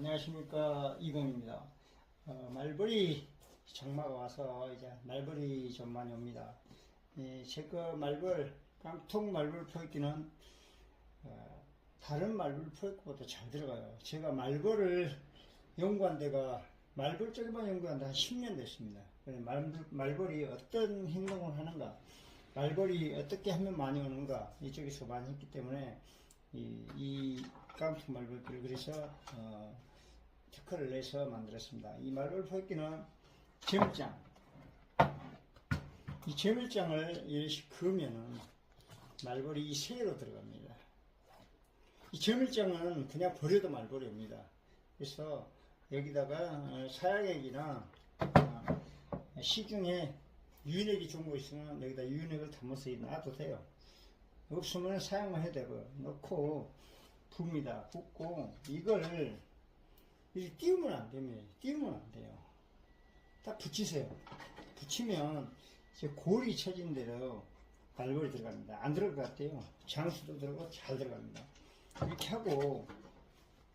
안녕하십니까 이공입니다. 어, 말벌이 장마가 와서 이제 말벌이 좀 많이 옵니다. 이 제거 말벌 깡통 말벌 포획기는 어, 다른 말벌 포획기보다 잘 들어가요. 제가 말벌을 연구한 데가 말벌 쪽에만 연구한 데한 10년 됐습니다. 말벌, 말벌이 어떤 행동을 하는가, 말벌이 어떻게 하면 많이 오는가 이쪽에서 많이 했기 때문에 이, 이 깡통 말벌들을 그래서 어, 특허를 내서 만들었습니다. 이 말벌 포획기는 재물장 이 재물장을 이렇게 그으면은 말벌이 이 세로 들어갑니다. 이 재물장은 그냥 버려도 말벌이 옵니다. 그래서 여기다가 어, 사약액이나 어, 시중에 유인액이 좋은 거 있으면 여기다 유인액을 담아서 놔도 돼요. 없으면 사용만 해도 되고 넣고 붓니다. 붓고 이걸 이렇게 띄우면 안 됩니다. 띄우면 안 돼요. 딱 붙이세요. 붙이면 이제 골이 쳐진 대로 말벌이 들어갑니다. 안 들어갈 것 같아요. 장수도 들어가고 잘 들어갑니다. 이렇게 하고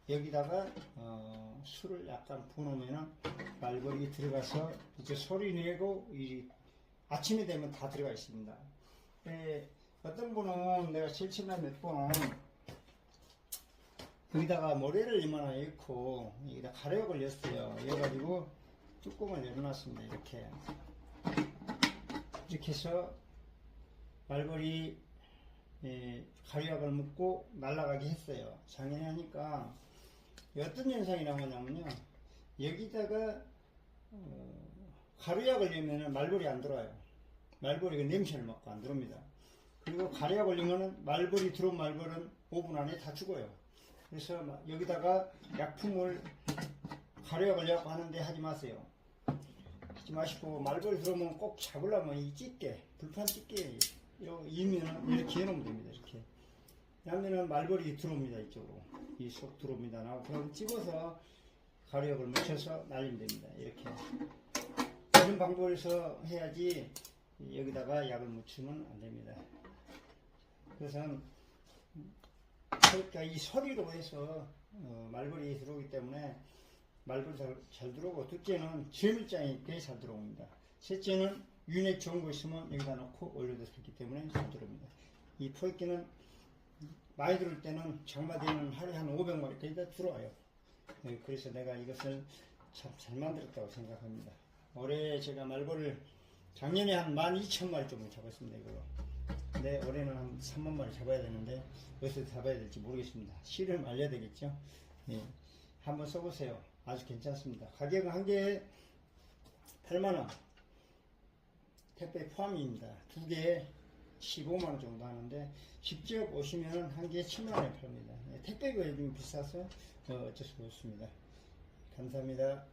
여기다가 어, 술을 약간 부어놓으면 말벌이 들어가서 이제 소리 내고 이 아침이 되면 다 들어가 있습니다. 예, 어떤 분은 내가 실천한 몇번 여기다가 모래를 이만한 넣고 여기다 가래역을 넣었어요. 이래가지고 뚜껑을 열어놨습니다. 이렇게 이렇게 해서 말벌이 예, 가루약을 묻고 날아가게 했어요. 작년에 하니까 어떤 현상이 나오냐면요. 여기다가 어, 가루약을 넣으면 말벌이 안 들어와요. 말벌이 그 냄새를 맡고 안 들어옵니다. 그리고 가루약 올리면은 말벌이 들어온 말벌은 5분 안에 다 죽어요. 그래서 막 여기다가 약품을 가루약 올려고 하는데 하지 마세요. 하지 마시고 말벌이 들어오면 꼭 잡으려면 이 집게 불판 집게 이면 이렇게 해놓으면 됩니다. 이렇게 하면은 말벌이 들어옵니다 이쪽으로 이 속 들어옵니다. 나고 그럼 집어서 가루약을 묻혀서 날리면 됩니다. 이렇게 이런 방법에서 해야지 여기다가 약을 묻히면 안 됩니다. 그래서 그러니까 이 소리로 해서 어, 말벌이 들어오기 때문에 말벌이 잘, 잘 들어오고 둘째는 재물장이 꽤잘 들어옵니다. 셋째는 윤회 좋은 거 있으면 여기다 놓고 있기 때문에 잘 들어옵니다. 이 포획기는 많이 들어올 때는 장마되면 하루에 한 500마리까지 다 들어와요. 네, 그래서 내가 이것을 참 잘 만들었다고 생각합니다. 올해 제가 말벌을 작년에 한 12,000마리 정도 잡았습니다. 이거. 근데 올해는 한 3만 마리 잡아야 되는데 어디서 잡아야 될지 모르겠습니다. 실을 알려야 되겠죠? 예. 한번 써보세요. 아주 괜찮습니다. 가격은 한 개에 8만원. 택배 포함입니다. 두 개에 15만원 정도 하는데 직접 오시면 한 개에 7만원에 팝니다. 예, 택배가 요즘 비싸서 어, 어쩔 수가 없습니다. 감사합니다.